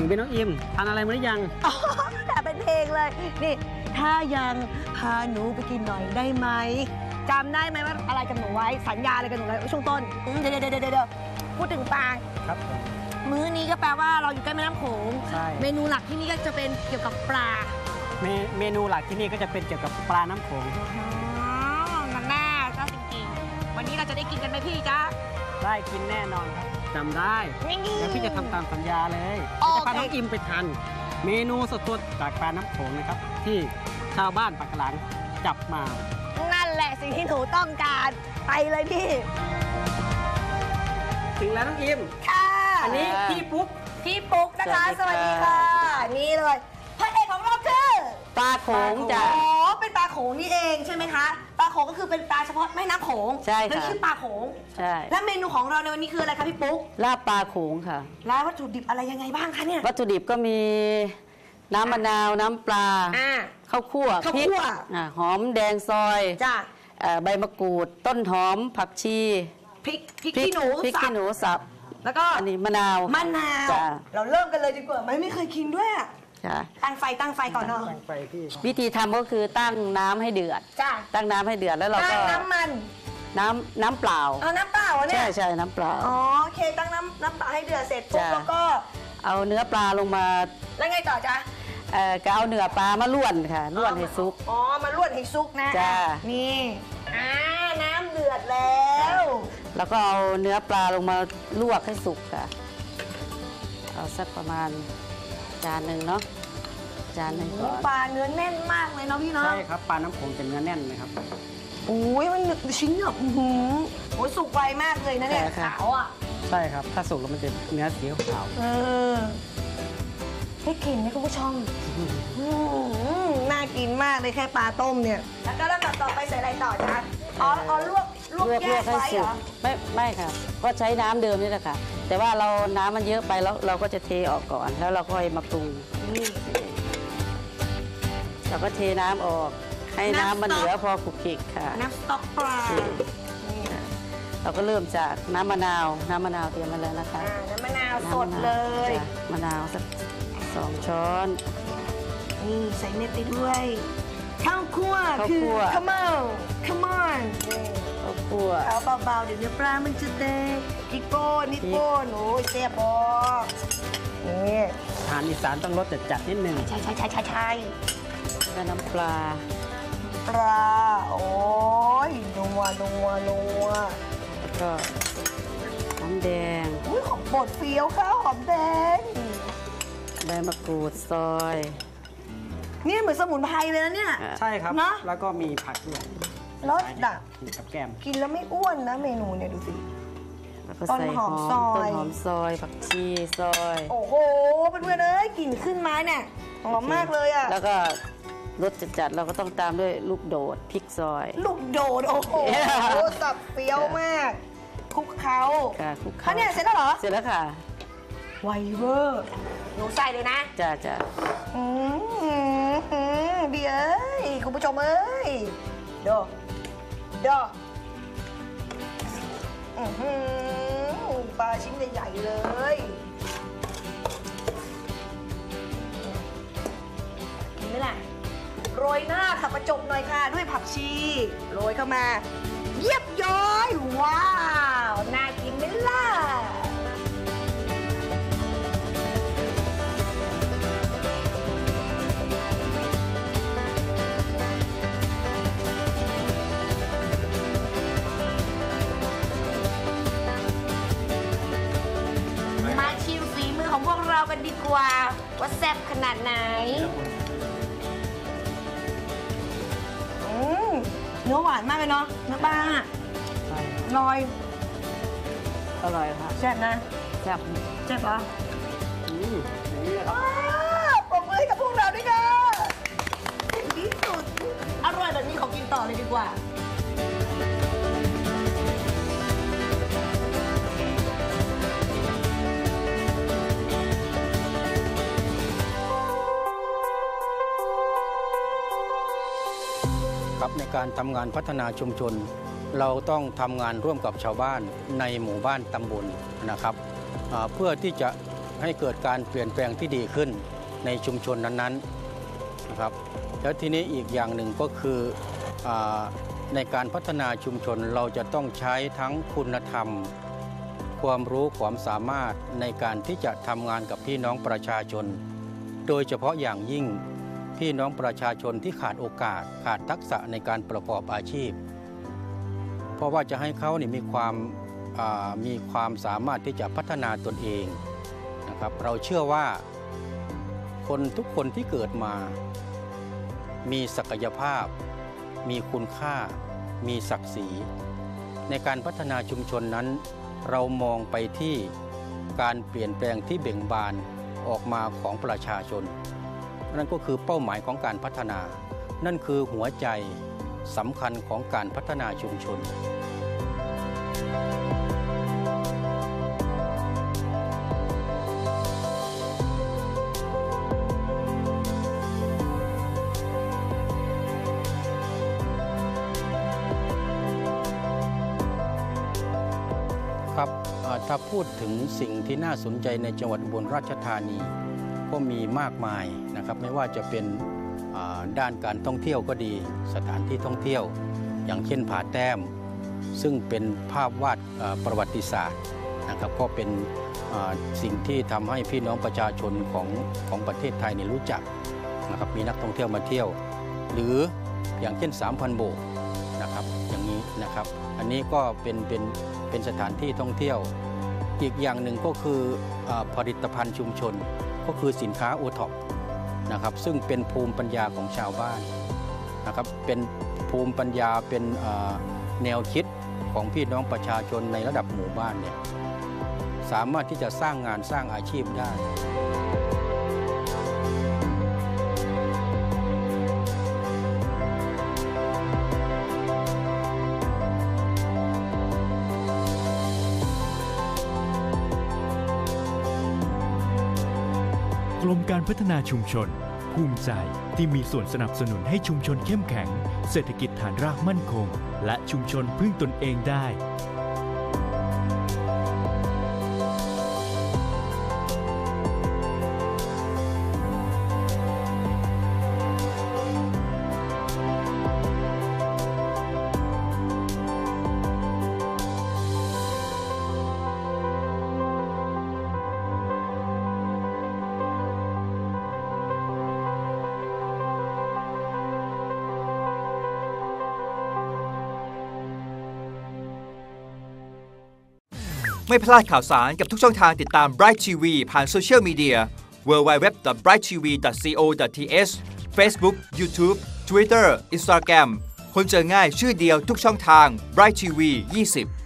ถึงเป็นน้องอิมทานอะไรมาหรือยัง อ๋อแต่เป็นเพลงเลย นี่ ถ้ายังพาหนูไปกินหน่อยได้ไหมจำได้ไหมว่าอะไรกับหนูไว้ สัญญาอะไรกับหนูไว้ช่วงต้นอืมเดี๋ยวเดี๋ยวเดี๋ยวเดี๋ยวพูดถึงปลา ครับผม มื้อนี้ก็แปลว่าเราอยู่ใกล้แม่น้ำโขง ใช่ เมนูหลักที่นี่ก็จะเป็นเกี่ยวกับปลาเมเมนูหลักที่นี่ก็จะเป็นเกี่ยวกับปลาน้ำโขงอ๋อมันน่าก็จริงๆ วันนี้เราจะได้กินกันไหมพี่จ๊ะ ได้กินแน่นอนครับ จำได้นี่แล้วพี่จะทำตามสัญญาเลยโอเคจะพาน้องอิมไปทานเมนูสดๆจากปลาน้ำโขงนะครับ ที่ชาวบ้านปากกหลังจับมา นั่นแหละสิ่งที่หนูต้องการไปเลยพี่ ถึงแล้วน้องอิมค่ะอันนี้พี่ปุ๊กพี่ปุ๊กนะคะสสวัวัสสดีดีค่ะค่ะ นี่เลยพระเอกของเราคือปลาโขงจ้ะอ๋อเป็นปลาโขงนี่เองใช่ไหมคะปลา โขงก็คือเป็นปลาเฉพาะแม่น้ำโขงใช่ค่ะนั่นชื่อปลาโขง ใช่ และเมนูของเราในวันนี้คืออะไรคะพี่ปุ๊กลาบปลาโขงค่ะแล้ววัตถุดิบอะไรยังไงบ้างคะเนี่ย วัตถุดิบก็มีน้ำมะนาวน้ำปลา อ่า ข้าวคั่วข้าวพริกคั่ว อ่าหอมแดงซอยจ้ะเอ่อใบมะกรูด ต้นหอมผักชีพริกพริกขี้หนูพริกสัขี้บหนูสับแล้วก็อันนี้มะนาวมะนาว จ้ะเราเริ่มกันเลยดีกว่าไหมไม่เคยกินด้วยอะ จ้ะตั้งไฟตั้งไฟก่อนเนาะตั้งไปพี่วิธีทำก็คือตั้งน้ำให้เดือด จ้ะตั้งน้ำให้เดือดแล้วเราตั้ก็งน้ำมัน น้ำน้ำเปล่า เอาน้ำเปล่าอะเนี่ใช่ยใช่น้ำเปล่า อ๋อโอเคตั้งน้ำน้ำเปล่าให้เดือดเสร็จปุ๊บจ้ะ แล้วก็ เอาเนื้อปลาลงมาแล้วไงต่อจ๊ะเอ่อก็เอาเนื้อปลามาล้วนค่ะล้วนให้ซุก อ๋อมาลวดให้ซุกนะจ้ะ นี่อ่าน้ำเดือดแล้วแล้วก็เอาเนื้อปลาลงมาลวกให้สุกค่ะ เอาสักประมาณ จานหนึ่งเนาะจานหนึ่งก่อนปลาเนื้อแน่นมากเลยเนาะพี่เนาะใช่ครับปลาน้ำโขงจะเนื้อแน่นเลยครับโอ้ยมันชิ้นแบบอื้อหือโอ้ยสุกไวมากเลยนะเนี่ยขาวอะใช่ครับ ถ้าสุกแล้วมันจะเนื้อสีขาวเออให้กลิ่นไหมคุณผู้ชมอืมน่ากินมากเลยแค่ปลาต้มเนี่ย แล้วก็ลำดับต่อไปใส่อะไรต่อจ๊ะอ๋ออ๋อลวก ลวกลวกแยลวกกให้ไว้สุเหรกอไม่ไม่ค่ะก็ใช้น้ำเดิมนี่แหละค่ะ แต่ว่าเราน้ำมันเยอะไปแล้วเราก็จะเทออกก่อนแล้วเราค่อยมาปรุงนี่เราก็เทน้ำออก ให้น้ำมันเหลือพอขลุกขลิกค่ะ น้ำสต๊อกปลานี่เราก็เริ่มจากน้ำมะนาว น้ำมะนาวเตรียมมาแล้วนะคะอ่าน้ำมะนาวสดน้ำมะนาวเลยจ้ะมะนาวสักสองช้อน นี่ใส่เม็ดไปด้วย ข้าวคั่วข้าวคือคั่ว come on come on ข้าว คั่วเอาเบาๆเดี๋ยวเนื้อปลามันจะแตกพริกโป้นพริกโป้นโอ้ยเสียบอนี่ๆอาหารอีสานต้องรสจัดๆนิดนึงใช่ใช่ใช่ใช่ใช่แล้วน้ำปลา ปลา โอ้ยนัวนัวนัวแล้วก็หอมแดงอุ้ยของโปรดเฟี้ยวข้าวหอมแดงใบมะกรูดซอย นี่เหมือนสมุนไพรเลยนะเนี่ยอะใช่ครับเนอะแล้วก็มีผักด้วย รสดับมีกับแก้มกินแล้วไม่อ้วนนะเมนูเนี่ยดูสิ แล้วก็ต้นใส่หหออมมซอย ต้นหอมซอยผักชีซอยโอ้โหเพื่อนๆเอ้ยกลิ่นขึ้นไม้เนี่ยหอมมากเลยอะแล้วก็รสจัดๆเราก็ต้องตามด้วยลูกโดดพริกซอย ลูกโดดโอ้โหสับเฟี้ยวมากคลุกเขาค่ะคลุกเขาเนี่ยเสร็จแล้วเหรอเสร็จแล้วค่ะไวเวอร์หนูใส่เลยนะจ้าจ้าอืมอืมดีเอ้ยคุณผู้ชมเอ้ยดอ ดออื้อหือปลาชิ้นใหญ่ๆเลยกินไหมล่ะโรยหน้าขับประจบหน่อยค่ะ ด้วยผักชี โรยเข้ามา เยียบย้อย ว้าว กเรากันดีกว่า ว่าแซ่บขนาดไหน อืมเนื้อหวานมากเลยเนาะเนื้อปลาใช่ลอยอร่อยค่ะแซ่บนะแซ่บแซ่บเหรออืมอย่างนี้แหละครับว้าวปรบมือให้กับพวกเราด้วยค่ะเก่งที่สุด อร่อยแบบนี้ขอกินต่อเลยดีกว่า การทำงานพัฒนาชุมชน เราต้องทำงานร่วมกับชาวบ้านในหมู่บ้านตำบลนะครับ เพื่อที่จะให้เกิดการเปลี่ยนแปลงที่ดีขึ้นในชุมชนนั้นๆนะครับแล้วทีนี้อีกอย่างหนึ่งก็คืออในการพัฒนาชุมชนเราจะต้องใช้ทั้งคุณธรรม ความรู้ความสามารถในการที่จะทำงานกับพี่น้องประชาชน โดยเฉพาะอย่างยิ่ง พี่น้องประชาชนที่ขาดโอกาสขาดทักษะในการประกอบอาชีพ เพราะว่าจะให้เขานี่มีความามีความสามารถที่จะพัฒนาตนเองนะครับเราเชื่อว่าคนทุกคนที่เกิดมา มีศักยภาพ มีคุณค่า มีศักดิ์ศรี ในการพัฒนาชุมชนนั้น เรามองไปที่การเปลี่ยนแปลงที่เบ่งบานออกมาของประชาชน นั่นก็คือเป้าหมายของการพัฒนา นั่นคือหัวใจสำคัญของการพัฒนาชุมชน ครับถ้าพูดถึงสิ่งที่น่าสนใจในจังหวัดอุบลราชธานี ก็มีมากมายนะครับ ไม่ว่าจะเป็นด้านการท่องเที่ยวก็ดี สถานที่ท่องเที่ยว อย่างเช่นผาแต้ม ซึ่งเป็นภาพวาดประวัติศาสตร์นะครับก็เป็นสิ่งที่ทำให้พี่น้องประชาชนของของประเทศไทยเนี่ยรู้จักนะครับมีนักท่องเที่ยวมาเที่ยว หรืออย่างเช่น 3,000 โบกนะครับอย่างนี้นะครับ อันนี้ก็เป็นเป็นเป็นสถานที่ท่องเที่ยว อีกอย่างหนึ่งก็คืออผลิตภัณฑ์ชุมชน ก็คือสินค้าโอท็อปนะครับซึ่งเป็นภูมิปัญญาของชาวบ้านนะครับเป็นภูมิปัญญาเป็นแนวคิดของพี่น้องประชาชนในระดับหมู่บ้านเนี่ยสามารถที่จะสร้างงานสร้างอาชีพได้ รมการพัฒนาชุมชน ภูมิใจที่มีส่วนสนับสนุนให้ชุมชนเข้มแข็ง เศรษฐกิจฐานรากมั่นคง และชุมชนพึ่งตนเองได้ ไม่พลาดข่าวสารกับทุกช่องทางติดตาม Bright TV ผ่านโซเชียลมีเดีย www.brighttv.co.th Facebook YouTube Twitter Instagram คนเจอง่ายชื่อเดียวทุกช่องทาง Bright TV 20